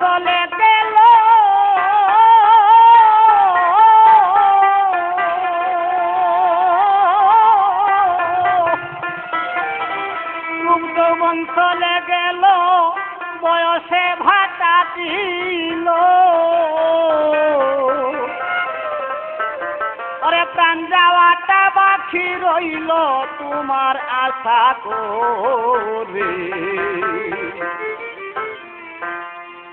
চলে গেল। রূপ যৌবন চলে গেল, বয়সে ভাটা দিল। ওরে প্রাণ যাওয়াটা বাকি রইল, তোমার আশা করে।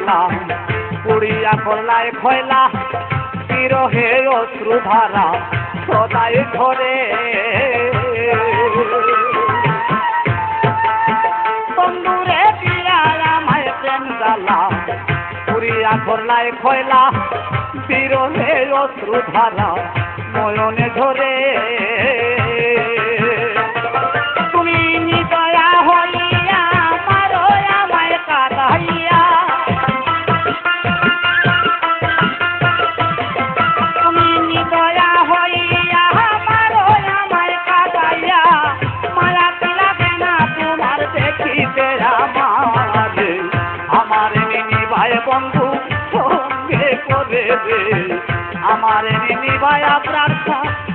জ্বালা পুড়িয়া করলায় খয়লা, বিরহে অশ্রু ধারা সদাই ধরে বন্ধুরে পিয়ায় আমায় প্রেম জ্বালা পুড়িয়া করলায় খয়লা, বিরহে অশ্রু ধারা ময়নে ধরে। দে আমার নিবায়া প্রার্থনা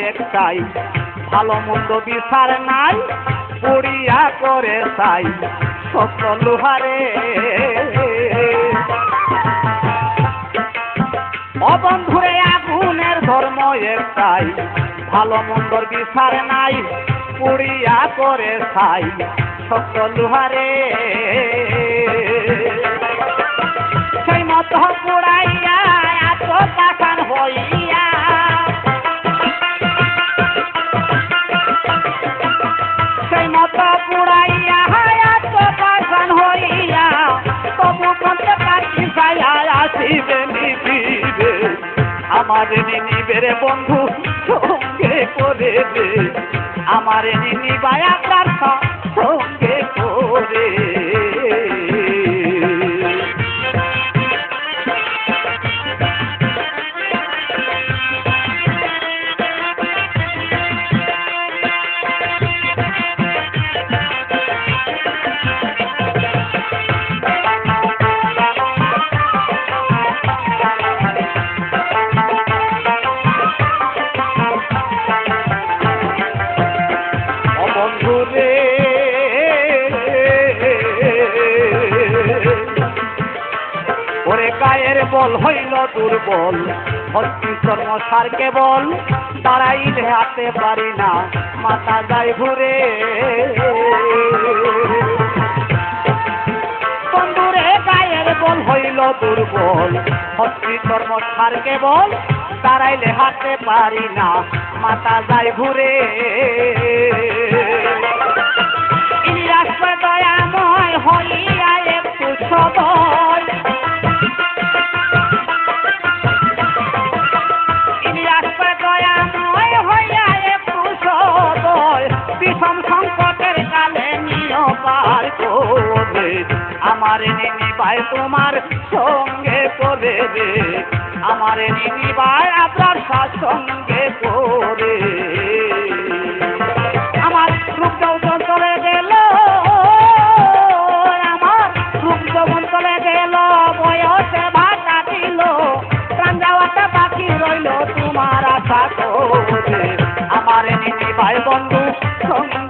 একটাই। ভালো মন্দ বিচার নাই, পুড়িয়া করে চাই সত্য লোহারে। ও বন্ধুরে আগুনের ধর্ম একটাই, ভালো মন্দর বিচার নাই, পুড়িয়া করে চাই সত্য লোহারে। আমার বেরে বন্ধু সঙ্গে করে দে। আমার নিনি প্রার্থনা সঙ্গে ও ওরে গায়ের বল হইল দুর্বল, হস্তি সার কেবল, দাঁড়াইলে হাতে পারি না, মাথা যায় ঘুরে। বন্ধুরে গায়ের বল হইল দুর্বল, হস্তি সার কেবল, দাঁড়াইলে হাতে পারি না, মাথা যায় ঘুরে। বিষম সংকটের কালে নিয় পার করে আমার নিনি ভাই তোমার সঙ্গে করে রে আমার নিনি ভাই আপনার সঙ্গে করে আমার রূপ যৌবন চলে গেল, আমার রূপ যৌবন চলে গেল, বয়সে ভাষা দিল, প্রাণ যাওয়াটা বাকি রইল তোমার আশা করে। আমার নিনি ভাই বন্ধু সঙ্গে